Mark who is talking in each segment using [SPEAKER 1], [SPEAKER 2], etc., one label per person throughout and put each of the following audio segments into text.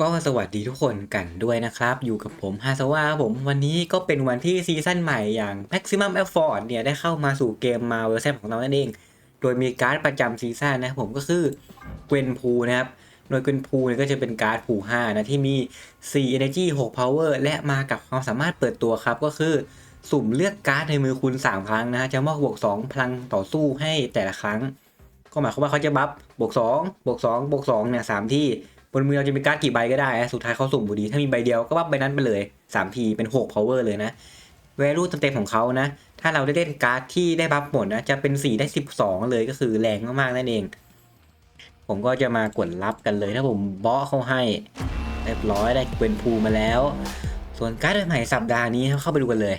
[SPEAKER 1] ก็สวัสดีทุกคนกันด้วยนะครับ อยู่กับผมฮาซาวะครับผมวันนี้ก็เป็นวันที่ซีซั่นใหม่อย่าง Maximum Effort เนี่ยได้เข้ามาสู่เกมมาเวอร์ชันของเรานั่นเอง โดยมีการ์ดประจำซีซั่นนะครับผมก็คือเกวนพูนะครับ โดยเกวนพูเนี่ยก็จะเป็นการ์ดผู5นะที่มี 4 Energy 6 Power และมากับความสามารถเปิดตัวครับก็คือ สุ่มเลือกการ์ดในมือคุณ3ครั้งนะจะมอบบวก2พลังต่อสู้ให้แต่ละครั้ง ก็หมายความว่าเขาจะบัฟบวก2บวก2บวก2เนี่ยสามที่ บนมือเราจะมีการ์ดกี่ใบก็ได้ สุดท้ายเขาสุ่มบุดี ถ้ามีใบเดียวก็บัฟใบนั้นไปเลย3ทีเป็น6 power เลยนะ value เต็มๆของเขานะ ถ้าเราได้เล่นการ์ดที่ได้บัฟหมดนะ จะเป็น 4 ได้ 12 เลยก็คือแรงมากๆนั่นเอง ผมก็จะมากดรับกันเลยถ้าผมบาะเขาให้เรียบร้อยได้เกวนพูมาแล้ว ส่วนการ์ดใหม่สัปดาห์นี้เข้าไปดูกันเลย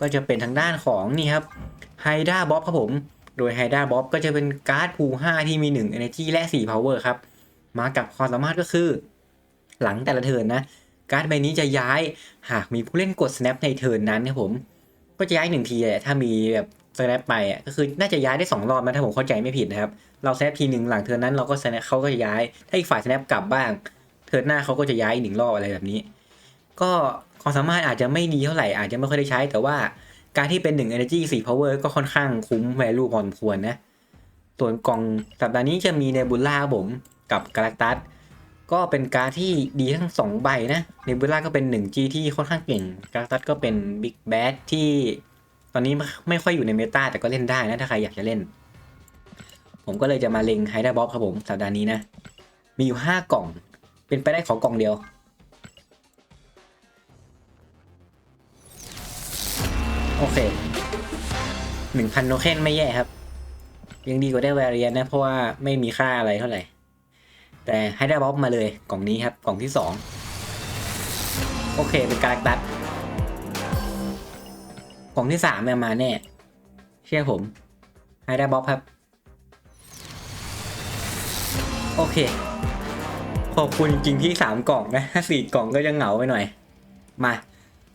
[SPEAKER 1] ก็จะเป็นทางด้านของนี่ครับไฮด้าบ๊อบครับผม โดยไฮด้าบ๊อบก็จะเป็นการ์ดพู5ที่มี 1 energy และ 4 power ครับ มากับความสามารถก็คือ หลังแต่ละเทิร์นนะ การ์ดใบนี้จะย้ายหากมีผู้เล่นกด snap ในเทิร์นนั้นนะผมก็จะย้ายหนึ่งทีแหละถ้ามีแบบ snap ไปอะก็คือน่าจะย้ายได้สองรอบนะถ้าผมเข้าใจไม่ผิดนะครับ เรา snap ทีหนึ่งหลังเทิร์นนั้นเราก็ snap เขาก็จะย้าย ถ้าอีกฝ่าย snap กลับบ้าง เทิร์นหน้าเขาก็จะย้ายอีกหนึ่งรอบอะไรแบบนี้ ก็ความสามารถอาจจะไม่ดีเท่าไหร่อาจจะไม่ค่อยได้ใช้ แต่ว่าการที่เป็นหนึ่ง energy 4 power ก็ค่อนข้างคุ้ม value พอสมควรนะ ส่วนกล่องสัปดาห์นี้จะมีเนบูล่าผม กับกาแล็กตัสก็เป็นการที่ดีทั้งสองใบนะเนบูล่าก็เป็น 1G ที่ค่อนข้างเก่งกาแล็กตัสก็เป็นบิ๊กแบดที่ตอนนี้ไม่ค่อยอยู่ในเมตาแต่ก็เล่นได้นะ ถ้าใครอยากจะเล่น ผมก็เลยจะมาเล็งไฮด้าบ๊อบครับผมสัปดาห์นี้นะ มีอยู่ 5 กล่อง เป็นไปได้ขอกล่องเดียวโอเคหนึ่งพันโนเคนไม่แย่ครับ ยังดีกว่าได้แวรเรียนนะ เพราะว่าไม่มีค่าอะไรเท่าไหร่ แต่ให้ได้บ๊อบมาเลยกล่องนี้ครับกล่องที่สองโอเคเป็นการตัดกล่องที่สามเนี่ยมาแน่เชื่อผม ให้ได้บ๊อบครับ โอเค ขอบคุณจริงที่สามกล่องนะถ้าสี่กล่องก็จะเหงาไปหน่อย มา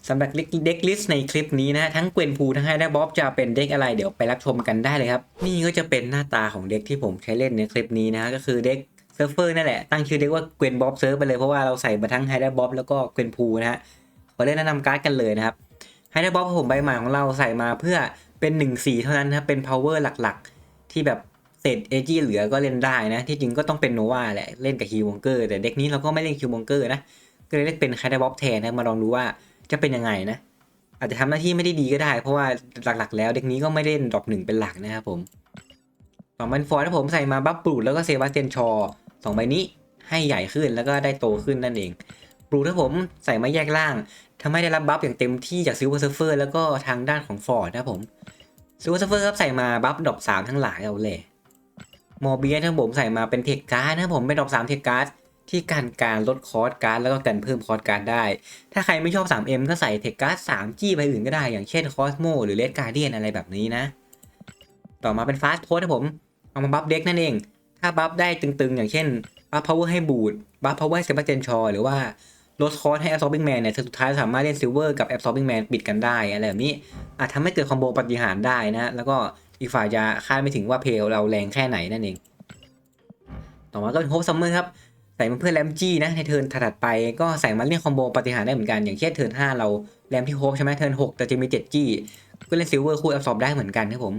[SPEAKER 1] สำหรับเด็กลิสต์ในคลิปนี้นะทั้งเกวนพูทั้งไฮด้าบ๊อบจะเป็นเด็กอะไรเดี๋ยวไปรับชมกันได้เลยครับ นี่ก็จะเป็นหน้าตาของเด็กที่ผมใช้เล่นในคลิปนี้นะก็คือเด็ก ซิร์ฟเฟอร์นั่นแหละ ตั้งชื่อเด็กว่าเกวนบ๊อบเซิร์ฟไปเลยเพราะว่าเราใส่มาทั้งไฮด้าบ๊อบแล้วก็เกวนพูนะฮะขอเล่นแนะนำการ์ดกันเลยนะครับไฮด้าบ๊อบผมใบใหม่ของเราใส่มาเพื่อเป็น1นสีเท่านั้นนะเป็น power หลักๆ ที่แบบเศษเอจี้เหลือก็เล่นได้นะ ที่จริงก็ต้องเป็นโนวาแหละเล่นกับฮิววงเกอร์แต่เด็กนี้เราก็ไม่เล่นฮิววงเกอร์นะก็เลยเล่นเป็นไฮด้าบ๊อบแทนนะมาลองดูว่าจะเป็นยังไงนะอาจจะทำหน้าที่ไม่ได้ดีก็ได้ เพราะว่าหลักๆ แล้วเด็กนี้ก็ไม่ได้ดรอปหนึ่งเป็นหลักนะครับผมสองใบฟอร์ถ้าผมใส่มาบัฟปูดแล้วก็เซบาสเตียนชอ สองใบนี้ให้ใหญ่ขึ้นแล้วก็ได้โตขึ้นนั่นเองปลูดถ้าผมใส่มาแยกล่างทำให้ได้รับบัฟอย่างเต็มที่จากซิลเวอร์เซฟเฟอร์แล้วก็ทางด้านของฟอร์ดนะผมซิลเวอร์เซฟเฟอร์ครับใส่มาบัฟดรอปสามทั้งหลายเอาเลยมอเบียถ้าผมใส่มาเป็นเทคการ์ดนะผมเป็นดรอปสามเทคการ์ดที่การการลดคอร์สการ์ดแล้วก็กันเพิ่มคอร์สการ์ดได้ ถ้าใครไม่ชอบ 3M ก็ใส่เทคการ์ด 3G ไปอื่นก็ได้ อย่างเช่นคอสโมหรือเลดการ์เดียนอะไรแบบนี้นะ ต่อมาเป็นฟาสต์โพสผม เอามาบัฟเด็กนั่นเอง ถ้าบัฟได้ตึงๆ อย่างเช่นบัฟพาวเวอร์ให้บูดบัฟพาวเวอร์เซบาสเตนชอหรือว่าลดคอสให้ Absorbing Man เนี่ยสุดท้ายสามารถเล่นซิลเวอร์กับ Absorbing Man ปิดกันได้อะไรแบบนี้อาจทำให้เกิดคอมโบปฏิหารได้นะ แล้วก็อีกฝ่ายจะคาดไม่ถึงว่าเพลเราแรงแค่ไหนนั่นเอง ต่อมาก็เป็นโฮปซัมเมอร์ครับ ใส่มาเพื่อแรมจี้นะในเทิร์นถัดไปก็ใส่มาเล่นคอมโบปฏิหารได้เหมือนกัน อย่างเช่นเทิร์น5เราแรมที่โฮปใช่ไหมเทิร์น6แต่จะมี7จี้ก็เล่นซิลเวอร์คู่แอบสอบได้เหมือนกันครับผม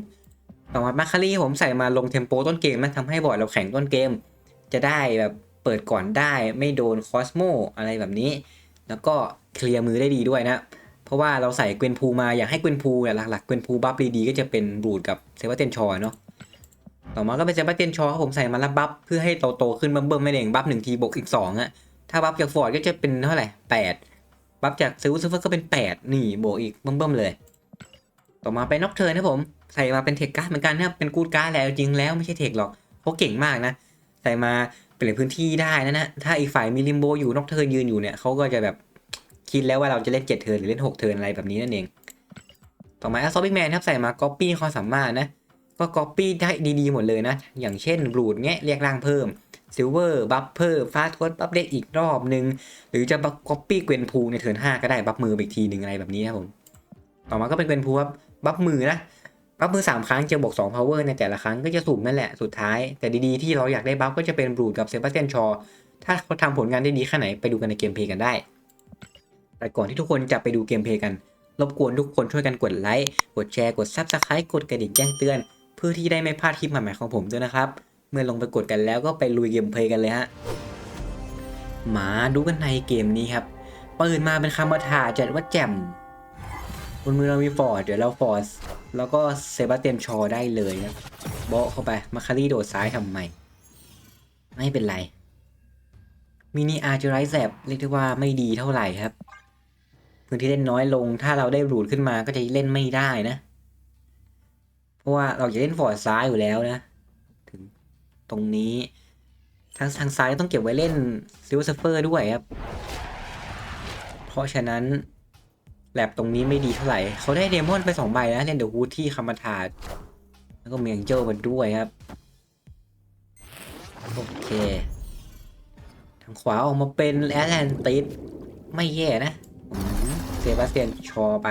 [SPEAKER 1] ต่อมามาคารีผมใส่มาลงเทมโปต้นเกมนะทำให้บอร์ดเราแข่งต้นเกม จะได้แบบเปิดก่อนได้ไม่โดนคอสโมอะไรแบบนี้ แล้วก็เคลียร์มือได้ดีด้วยนะ เพราะว่าเราใส่เกวนพูมาอยากให้เกวนพูเนี่ยหลักๆเกวนพูบัฟดีๆก็จะเป็นบูดกับเซบาสเตนชอเนาะต่อมาก็เป็นเซบาสเตียนชอผมใส่มาแล้วบัฟเพื่อให้โตๆขึ้นเบิ่มๆไม่เองบัฟหนึ่งทีบวกอีกสองอะถ้าบัฟจากฟอร์ดก็จะเป็นเท่าไหร่แปดบัฟจากซิลเซอร์ก็เป็นแปดนี่บวกอีกเบิ่มๆเลย ต่อมาเป็นน็อกเทิร์นนะผม ใส่มาเป็นเทคการ์ดเหมือนกันนะเป็นกูดการ์ดแล้วจริงแล้วไม่ใช่เทคหรอกเขาเก่งมากนะ ใส่มาเปลี่ยนพื้นที่ได้นะนะถ้าอีกฝ่ายมีลิมโบอยู่น็อกเทิร์นยืนอยู่เนี่ยเขาก็จะแบบคิดแล้วว่าเราจะเล่นเจ็ดเทิร์นหรือเล่นหกเทิร์นอะไรแบบนี้นั่นเอง ต่อมาแอสซอบิกแมนครับใส่มาก๊อปปี้ความสามารถนะก็ก๊อปปี้ได้ดีๆหมดเลยนะ อย่างเช่นบลูดเงี้ยเรียกร่างเพิ่มซิลเวอร์บัฟเพิ่มฟาสต์โค้ดบัฟเด็กอีกรอบหนึ่งหรือจะก๊อปปี้เกวนพูในเทิร์น5ก็ได้บัฟมืออีกทีหนึ่งอะไรแบบนี้นะผม ต่อมาก็เป็นเกวนพูครับ บัฟมือนะบัฟมือ3ครั้งจะบวก2 power ในแต่ละครั้งก็จะสุ่มนั่นแหละสุดท้าย แต่ดีๆที่เราอยากได้บัฟก็จะเป็นบลูดกับเซบาสเตียนชอ ถ้าเขาทำผลงานได้ดีแค่ไหนไปดูกันในเกมเพย์กันได้ แต่ก่อนที่ทุกคนจะไปดูเกมเพย์กันรบกวนทุกคนช่วยกันกดไลค์กดแชร์กด Subscribe กดกระดิ่งแจ้งเตือน เพื่อที่ได้ไม่พลาดคลิปใหม่ๆของผมด้วยนะครับ เมื่อลงไปกดกันแล้วก็ไปลุยเกมเพย์กันเลยฮะมาดูกันในเกมนี้ครับเปิดมาเป็นคำมาถาจัดว่าแจ่ม บนมือเรามีฟอร์ดเดี๋ยวเราฟอร์ดแล้วก็เซบาสเตียนชอได้เลยนะโบเข้าไปมาคารีโดดซ้ายทำไม ไม่เป็นไร มินิอาร์เจอไรแซบเรียกได้ว่าไม่ดีเท่าไหร่ครับ พื้นที่เล่นน้อยลง ถ้าเราได้รูดขึ้นมาก็จะเล่นไม่ได้นะ เพราะว่าเราจะเล่นฟอร์ดซ้ายอยู่แล้วนะ ถึงตรงนี้ ทางทางซ้ายต้องเก็บไว้เล่นซิลเซเฟอร์ด้วยครับ เพราะฉะนั้น แลบตรงนี้ไม่ดีเท่าไหร่ เขาได้เดมอนไปสองใบนะเล่นเดอะวูดที่คามาทาดแล้วก็เมียงเจลมันด้วยครับ โอเค ทางขวาออกมาเป็นแอตแลนติสไม่แย่นะเซบาสเตียนชอไป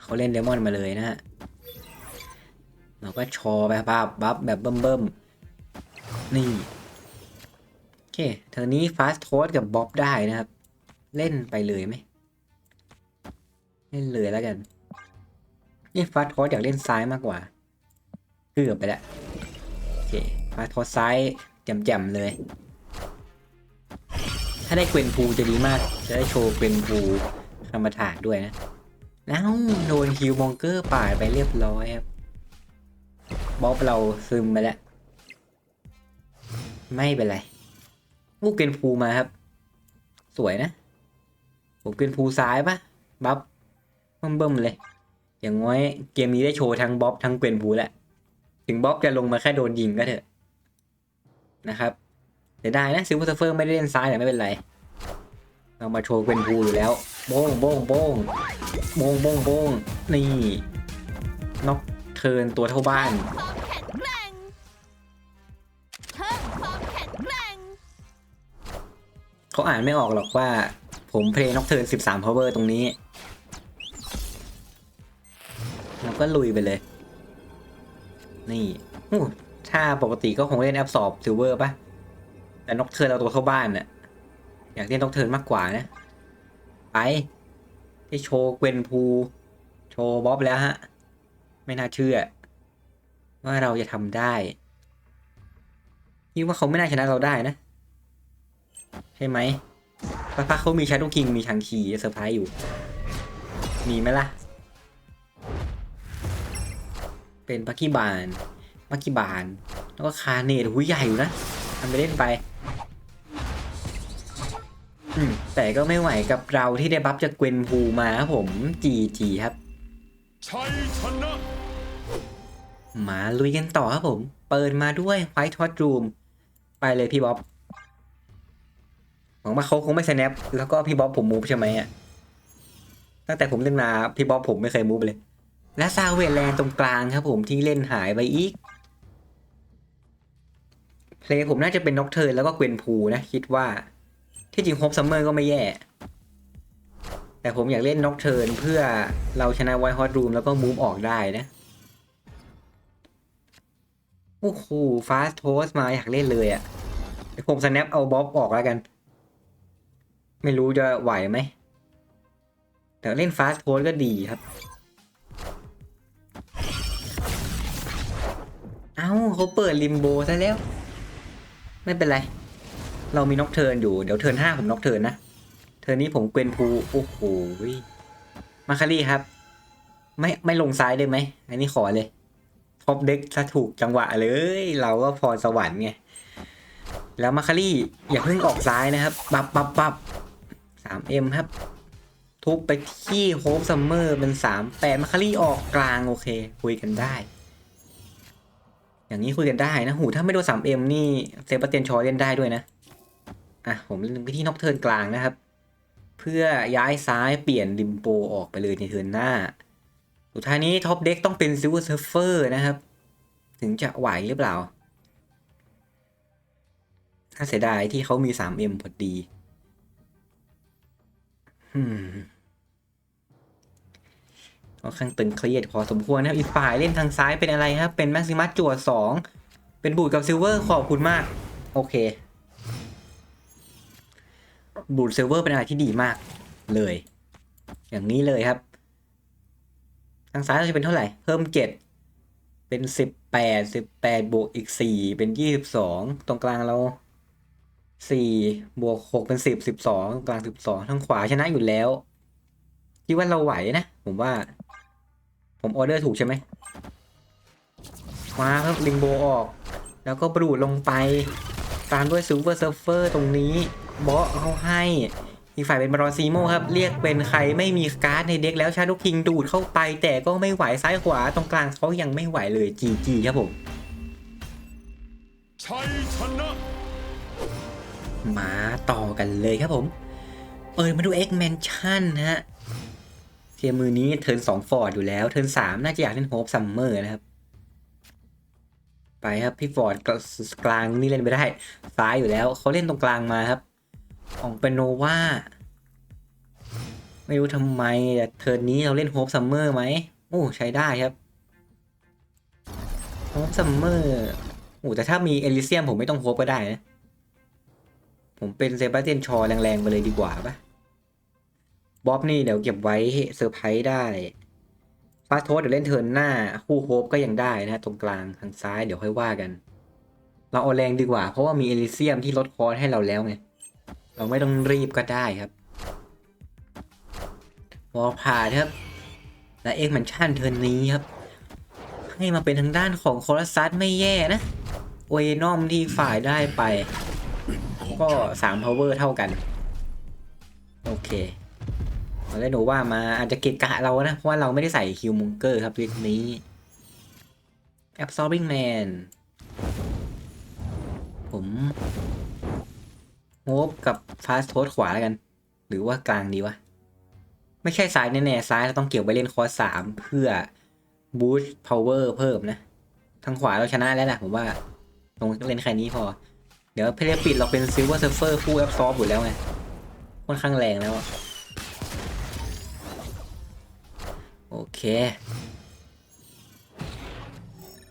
[SPEAKER 1] เขาเล่นเดมอนมาเลยนะฮะ เราก็ชอไปบับบับแบบเบิ่มๆนี่ โอเคทอร์นี้ฟาสโทสกับบ๊อบได้นะครับ เล่นไปเลยไหม เล่นเลยแล้วกัน นี่ฟาสโทสอยากเล่นซ้ายมากกว่า เกือบไปแล้ว โอเคฟาสโทสซ้ายแจ่มๆเลย ถ้าได้เกวนพูจะดีมาก จะได้โชว์เกวนพูคามถากด้วยนะแล้วโดนฮิวมองเกอร์ป่าไปเรียบร้อยครับบอบเราซึมไปแล้ว ไม่เป็นไรลูกเกนพูมาครับ สวยนะ ผมเกนพูซ้ายปะบัฟเบิ่มๆเลย อย่างน้อยเกมนี้ได้โชว์ทั้งบ๊อบทั้งเกวนพูแล้วถึงบ๊อบจะลงมาแค่โดนยิงก็เถอะ นะครับเสียดายนะซิลเวอร์เซอร์ไม่ได้เล่นซ้ายแต่ไม่เป็นไร เรามาโชว์เกวนพูอยู่แล้ว โบ้งโบ้งโบ้งโบ้งโบ้งโบ้งนี่น็อกเทินตัวเท่าบ้าน
[SPEAKER 2] เขา
[SPEAKER 1] อ่านไม่ออกหรอกว่า ผมเพลย์น็อกเทิร์น13 power ตรงนี้เราก็ลุยไปเลย นี่ถ้าปกติก็คงเล่นแอปสอบซิลเวอร์ปะแต่น็อกเทิร์นเราตัวเข้าบ้านน่ะ อยากเล่นน็อกเทิร์นมากกว่านะ ไป ที่โชว์เกวนพู โชว์บ๊อบแล้วฮะ ไม่น่าเชื่อ ว่าเราจะทำได้คิดว่าเขาไม่น่าชนะเราได้นะ ใช่ไหม พักเขามีชาร์ดคิงมีชังคีเซอร์ไพรส์อยู่ มีไหมล่ะ เป็นปักกี้บานปักกี้บาน แล้วก็คาเนตหุยใหญ่อยู่นะทำไปเล่นไปอืมแต่ก็ไม่ไหวกับเราที่ได้บัฟจากเกวนพูมาครับผมจีจีครับ
[SPEAKER 3] ชัยชนะ
[SPEAKER 1] มาลุยกันต่อครับผม เปิดมาด้วยไ i ท์ทอ r รูม ไปเลยพี่บ๊อบ หวังว่าเขาคงไม่ snap แล้วก็พี่บ๊อบผมมูฟใช่ไหมอะตั้งแต่ผมเล่นมาพี่บ๊อบผมไม่เคยมูฟเลย และซาเวตแลนตรงกลางครับผมที่เล่นหายไปอีก เพลยผมน่าจะเป็นน็อกเทิร์นแล้วก็เกวนพูนะ คิดว่า ที่จริงโฮปซัมเมอร์ก็ไม่แย่ แต่ผมอยากเล่นน็อกเทิร์นเพื่อเราชนะไวท์ฮอตรูมแล้วก็มูฟออกได้นะโอ้โหฟาสโทสมาอยากเล่นเลยอะ่ะผมสแนปเอาบ๊อบออกแล้วกัน ไม่รู้จะไหวไหม แต่เล่นฟาสโทสก็ดีครับ เอ้าเขาเปิดลิมโบซะแล้ว ไม่เป็นไร เรามีน็อกเทิร์นอยู่ เดี๋ยวเทิร์นห้าผมน็อกเทิร์นนะ เทิร์นนี้ผมเกวนพูโอ้โหมาคารี่ครับ ไม่ไม่ลงซ้ายได้ไหม อันนี้ขอเลยท็อปเด็กถ้าถูกจังหวะเลย เราก็พรสวรรค์ไงแล้วมาคารี่อย่าเพิ่งออกซ้ายนะครับ ปับปับปับ สามเอ็มครับ ทุบไปที่โฮปซัมเมอร์เป็นสามแปดมาคารี่ออกกลางโอเค คุยกันได้ อย่างนี้คุยกันได้นะหูถ้าไม่โดนสามเอ็มนี่เซบาสเตียนชอเล่นได้ด้วยนะ อะ ผมเล่นไปที่นอกเทิร์นกลางนะครับ เพื่อย้ายซ้ายเปลี่ยนริมโปออกไปเลยในเทิร์นหน้า สุดท้ายนี้ท็อปเด็กต้องเป็นซิลเวอร์เซฟเฟอร์นะครับ ถึงจะไหวหรือเปล่าถ้าเสียดายที่เขามี 3M พอดี ค่อนข้างตึงเครียดพอสมควรนะครับอีกฝ่ายเล่นทางซ้ายเป็นอะไรครับ เป็นแม็กซิมัสจั่วสองเป็นบูดกับซิลเวอร์ขอบคุณมาก โอเค บูดซิร์ฟเวอร์เป็นอะไรที่ดีมากเลย อย่างนี้เลยครับ ทางซ้ายเราจะเป็นเท่าไหร่ เพิ่มเจ็ดเป็นสิบแปดสิบแปดบวกอีกสี่เป็นยี่สิบสองตรงกลางเรา สี่บวกหกเป็นสิบสิบสองกลางสิบสองทางขวาชนะอยู่แล้วคิดว่าเราไหวนะ ผมว่า ผมออเดอร์ถูกใช่ไหมมาครับลิงโบออก แล้วก็บรูดลงไป ตามด้วยซูเปอร์เซิร์ฟเฟอร์ตรงนี้บอสเขาให้อีกฝ่ายเป็นบรอนซีโมครับ เรียกเป็นใครไม่มีการ์ดในเด็กแล้วชาดุคิงดูดเข้าไป แต่ก็ไม่ไหวซ้ายขวาตรงกลางเขายังไม่ไหวเลยจีจีครับผม
[SPEAKER 3] ชัยชนะ
[SPEAKER 1] มาต่อกันเลยครับผม เปิดมาดู X Mansion นะฮะเทียมือนี้เทิร์นสองฟอร์ดอยู่แล้ว เทิร์นสามน่าจะอยากเล่นโฮปซัมเมอร์นะครับ ไปครับ พี่ฟอร์ดกกลางนี่เล่นไม่ได้ ซ้ายอยู่แล้ว เขาเล่นตรงกลางมาครับ ของเป็นโนวาไม่รู้ทำไมแต่เทิร์นนี้เราเล่นโฮปซัมเมอร์ไหมโอ้ใช้ได้ครับโฮปซัมเมอร์โอ้แต่ถ้ามีเอลิเซียมผมไม่ต้องโฮปก็ได้นะ ผมเป็นเซบาสเตียนชอแรงๆไปเลยดีกว่าปะบ๊อบนี่เดี๋ยวเก็บไว้เซอร์ไพรส์ได้ฟาสโทสเดี๋ยวเล่นเทิร์นหน้า คู่โฮปก็ยังได้นะ ตรงกลางทางซ้ายเดี๋ยวค่อยว่ากัน เราเอาแรงดีกว่า เพราะว่ามีเอลิเซียมที่ลดคอร์สให้เราแล้วไง เราไม่ต้องรีบก็ได้ครับวอลพาดครับ และเอ็กมันชั่นเทิร์นนี้ครับ ให้มาเป็นทางด้านของโครัสซัสไม่แย่นะโอเอนอมที่ฝ่ายได้ไป ก็สาม power เท่ากัน โอเคมาเล่นโนว่ามาอาจจะเกะกะเรานะ เพราะว่าเราไม่ได้ใส่คิวมงเกอร์ครับลิกนี้ absorbing man ผมโฮปกับฟาสโทสขวาแล้วกัน หรือว่ากลางดีวะ ไม่ใช่ซ้ายแน่ๆซ้ายเราต้องเกี่ยวไปเล่นคอสามเพื่อบูสต์พาวเวอร์เพิ่มนะ ทางขวาเราชนะแล้วแหละผมว่าตรงเล่นแค่นี้พอ เดี๋ยวเพลปิดเราเป็นซิลเวอร์เซิร์ฟเฟอร์คู่แอปซอฟอยู่แล้วไงค่อนข้างแรงแล้วอะโอเค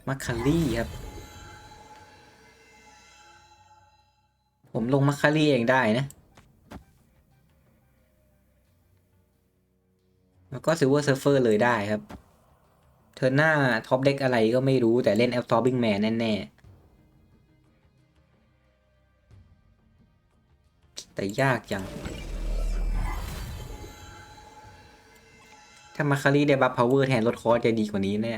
[SPEAKER 1] มัคคารี่ครับ ผมลงมัคคารี่เองได้นะ แล้วก็ซิลเวอร์เซิร์ฟเฟอร์เลยได้ครับ เธอหน้าท็อปเด็กอะไรก็ไม่รู้แต่เล่นแอปซอร์บิงแมนแน่ๆ แต่ยากจัง ถ้ามาคารีได้บัฟพาวเวอร์แทนลดคอร์สจะดีกว่านี้แน่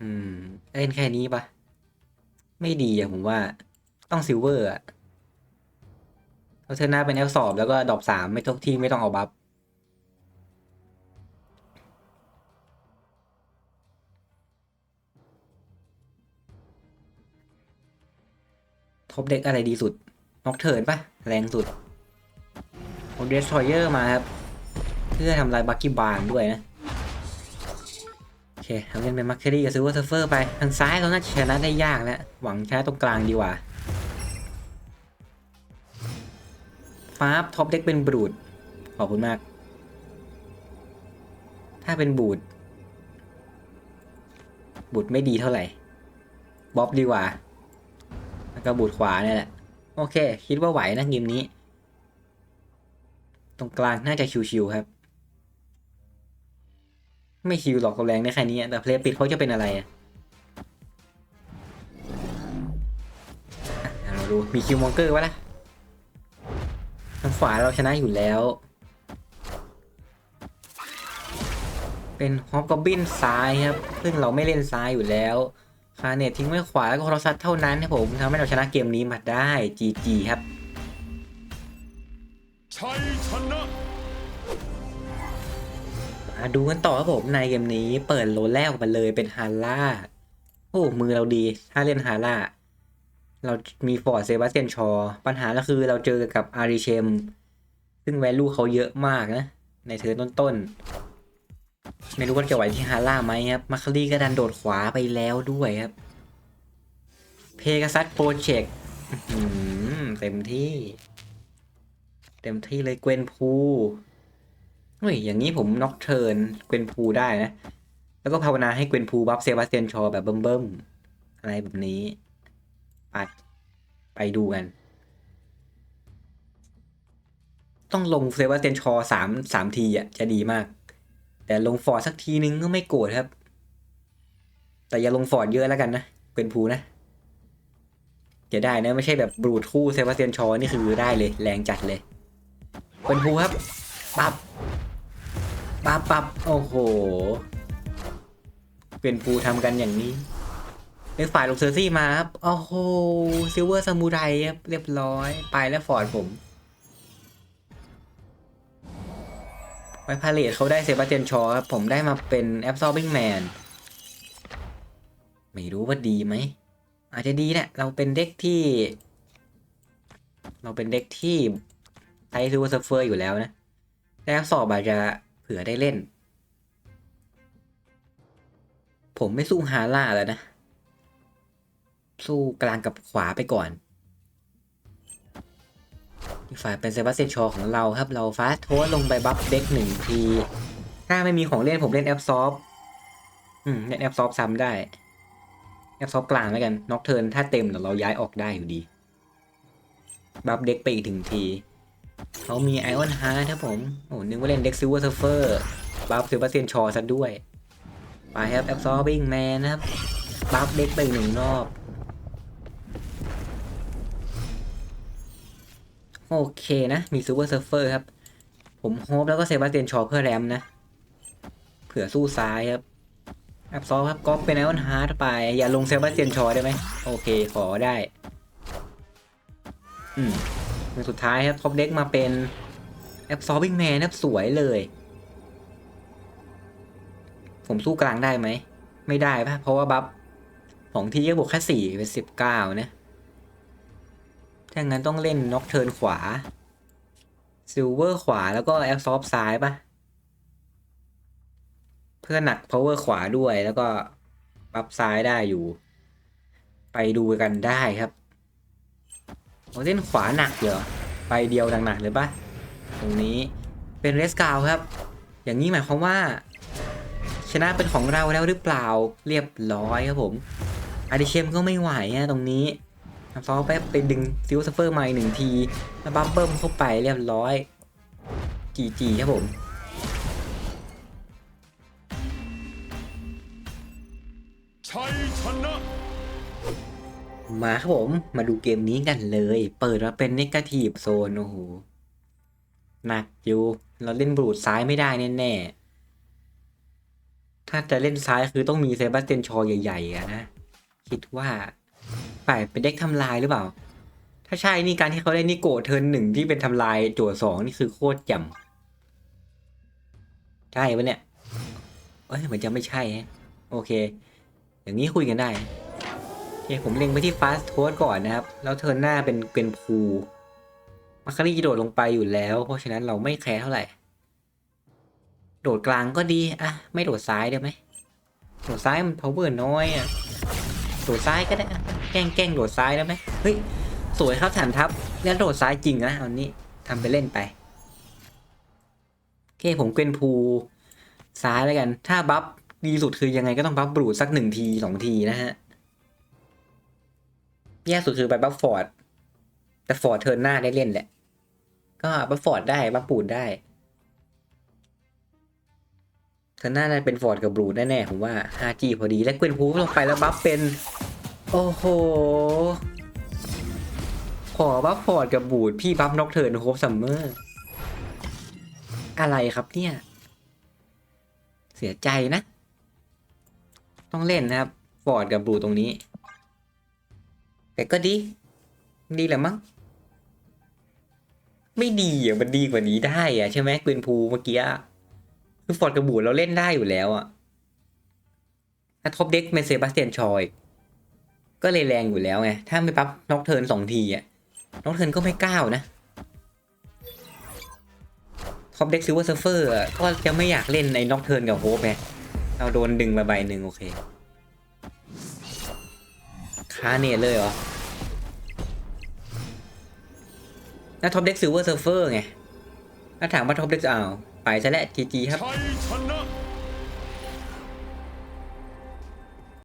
[SPEAKER 1] อืม เล่นแค่นี้ปะไม่ดีอะผมว่า ต้องซิลเวอร์อะเอาเธอหน้าเป็นแอลสอบแล้วก็ดอปสามไม่ต้องที่ไม่ต้องเอาบัฟ ท็อปเด็กอะไรดีสุดน็อกเทิร์นปะแรงสุดโอเดสทอยเออร์มาครับ เพื่อทำลายบักกี้บาร์ด้วยนะโอเคทำเล่นเป็นมัคเคอรี่กับซิลเวอร์เซฟเฟอร์ไป ทางซ้ายเราน่าชนะได้ยากแล้ว หวังชนะตรงกลางดีกว่าฟาบท็อปเด็กเป็นบูดขอบคุณมาก ถ้าเป็นบูดบูดไม่ดีเท่าไหร่ บ๊อบดีกว่า แล้วก็บูดขวาเนี่ยแหละ โอเค คิดว่าไหวนะเกมนี้ ตรงกลางน่าจะชิวๆครับ ไม่ชิวหรอกกับแรงได้แค่นี้แต่เพลย์ปิดเขาจะเป็นอะไรอะเราดูมีคิวมองเกอร์วะล่ะทางขวาเราชนะอยู่แล้ว เป็นฮอปกอบบินซ้ายครับ ซึ่งเราไม่เล่นซ้ายอยู่แล้ว คาเนตทิ้งไว้ขวาแล้วก็โทรศัพท์เท่านั้นครับผมทำให้เราชนะเกมนี้มาได้ GG ครับ
[SPEAKER 3] ชัยชนะ
[SPEAKER 1] มาดูกันต่อครับผมในเกมนี้เปิดโลแรกออกมาเลยเป็นฮาร่าโอ้มือเราดี ถ้าเล่นฮาร่าเรามีฟอร์ดเซบาสเตียนชอ ปัญหาก็คือเราเจอกับอาริเชม ซึ่งแวลูเขาเยอะมากนะ ในเทิร์นต้นๆ ไม่รู้ว่าจะไหวที่ฮาร่าไหมครับมาคารีก็ดันโดดขวาไปแล้วด้วยครับ เพก a ซัสโปรเจกต์เต็มที่ เต็มที่เลยเกวนพูเฮ้ยอย่างนี้ผมน็อกเทิร์นเกวนพูได้นะ แล้วก็ภาวนาให้เกวนพูบัฟเซบาสเตียนชอแบบเบิ่มๆอะไรอะไรแบบนี้ ไป ไปดูกัน ต้องลงเซบาสเตียนชอสามสามทีอะจะดีมาก แต่ลงฟอร์ดสักทีนึงก็ไม่โกรธครับ แต่อย่าลงฟอร์ดเยอะแล้วกันนะเป็นภูนะจะได้นะไม่ใช่แบบบรูดคู่เซบาสเตียนชอนี่คือได้เลย แรงจัดเลยเป็นภูครับปับปับปับโอ้โหเป็นภูทำกันอย่างนี้เป็นฝ่ายลงเซอร์ซี่มาครับโอ้โหซิลเวอร์ซามูไรครับเรียบร้อย ไปแล้วฟอร์ดผม ไปพาเลทเขาได้เซบาสเตียนชอครับ ผมได้มาเป็น Absorbing Man ไม่รู้ว่าดีไหม อาจจะดีแหละเราเป็นเด็กที่ เราเป็นเด็กที่ไทซูเปอร์เซฟเฟอร์อยู่แล้วนะแต่สอบอาจจะเผื่อได้เล่น ผมไม่สู้ฮาร่าแล้วนะ สู้กลางกับขวาไปก่อน อีกฝ่ายเป็นเซบาสเตียนชอของเราครับ เราฟาสโทสลงไปบัฟเด็กหนึ่งที ถ้าไม่มีของเล่นผมเล่นแอปซอฟอืมเล่นแอปซอฟซ้ำได้ แอปซอฟกลางแล้วกันน็อกเทิร์นถ้าเต็มเดี๋ยวเราย้ายออกได้อยู่ดี บัฟเด็กไปอีกถึงทีเขามีไอออนฮาร์ครับผม โอ้นึกว่าเล่นเด็กซิลเวอร์เซฟเฟอร์บัฟเวอร์เซียนชอซะด้วย ไปครับแอบซอร์บิงแมนนะครับ บัฟเด็กไปหนึ่งรอบ โอเคนะ มีซิลเวอร์เซิร์ฟเฟอร์ครับ ผมโฮปแล้วก็เซบาสเตียนชอเพื่อแรมนะ เผื่อสู้ซ้ายครับแอบซอครับก๊อปเป็นไอออนฮาร์ดไป อย่าลงเซบาสเตียนชอได้ไหม โอเค ขอได้ อืมมือสุดท้ายครับท็อปเด็กมาเป็นแอบซอร์บิงแมนครับสวยเลย ผมสู้กลางได้ไหม ไม่ได้ปะเพราะว่าบัฟของทีก็บวกแค่สี่เป็นสิบเก้านะ ถ้างั้นต้องเล่นน็อกเทิร์นขวาซิลเวอร์ขวาแล้วก็แอบซอฟซ้ายปะเพื่อหนักพาวเวอร์ขวาด้วยแล้วก็บัฟซ้ายได้อยู่ ไปดูกันได้ครับโอ้เล่นขวาหนักเหรอไปเดียวหนักๆเลยปะตรงนี้เป็นเรสกาวครับ อย่างนี้หมายความว่า ชนะเป็นของเราแล้วหรือเปล่าเรียบร้อยครับผมอาดิเชมก็ไม่ไหวอะตรงนี้ ซอแป๊บไปดึงซิลซัฟเฟอร์มาอีกหนึ่งทีแล้วบัฟเบิ้มเข้าไปเรียบร้อย จีจีครับผม
[SPEAKER 3] ชัยชนะ
[SPEAKER 1] มาครับผมมาดูเกมนี้กันเลย เปิดมาเป็นเนกาทีฟโซนโอ้โหหนักอยู่ เราเล่นบูดซ้ายไม่ได้แน่ๆถ้าจะเล่นซ้ายคือต้องมีเซบาสเตียนชอใหญ่ๆนะ คิดว่า ฝ่ายเป็นเด็กทำลายหรือเปล่า ถ้าใช่นี่การที่เขาได้นิโกเทิร์นหนึ่งที่เป็นทำลายจทย์สองนี่คือโคตรแจ่มใช่ปะเนี่ยเอ้ยเหมือนจะไม่ใช่ฮะโอเค อย่างนี้คุยกันได้โอเคผมเล็งไปที่ฟาสโทสก่อนนะครับ แล้วเทิร์นหน้าเป็นเกนพูมาคารีโดดลงไปอยู่แล้ว เพราะฉะนั้นเราไม่แคร์เท่าไหร่ โดดกลางก็ดีอะไม่โดดซ้ายได้ไหมโดดซ้ายมัน power น้อยอะโดดซ้ายก็ได้ แกล้งแกล้งโดดซ้ายได้ไหมเฮ้ยสวยครับฐานทัพแล้วโดดซ้ายจริงนะเอานี้ทำไปเล่นไปโอเคผมเกนพูซ้ายแล้วกัน ถ้าบัฟดีสุดคือยังไงก็ต้องบัฟบรูดสักหนึ่งทีสองทีนะฮะแย่สุดคือไปบัฟฟอร์ดแต่ฟอร์ดเทิร์นหน้าได้เล่นแหละ ก็บัฟฟอร์ดได้บัฟปูดได้เทิร์นหน้าน่าจะเป็นฟอร์ดกับบรูดแน่ๆผมว่า 5G พอดีและเกวนพูลงไปแล้วบัฟเป็น โอ้โห ขอบัฟฟอร์ดกับบูดพี่บัฟน็อกเทิร์นโฮปซัมเมอร์ อะไรครับเนี่ย เสียใจนะ ต้องเล่นนะครับฟอร์ดกับบูดตรงนี้ แต่ก็ดี ดีแหละมั้ง ไม่ดีอะมันดีกว่านี้ได้อะใช่ไหมกวินพูเมื่อกี้คือฟอร์ดกับบูดเราเล่นได้อยู่แล้วอะถ้าท็อปเด็กเป็นเซบาสเตียนชอย ก็เลยแรงอยู่แล้วไง ถ้าไม่ปั๊บน็อกเทิร์นสองทีอะน็อกเทิร์นก็ไม่ก้าวนะท็อปเด็กซิลเวอร์เซฟเฟอร์ก็จะไม่อยากเล่นในน็อกเทิร์นกับโฮปไงเราโดนดึงมาใบหนึ่งโอเคคาเนตเลยเหรอแล้วท็อปเด็กซิลเวอร์เซฟเฟอร์ไงถ้าถามว่าท็อปเด็กอ้าวไปซะแล้วจีจีครับ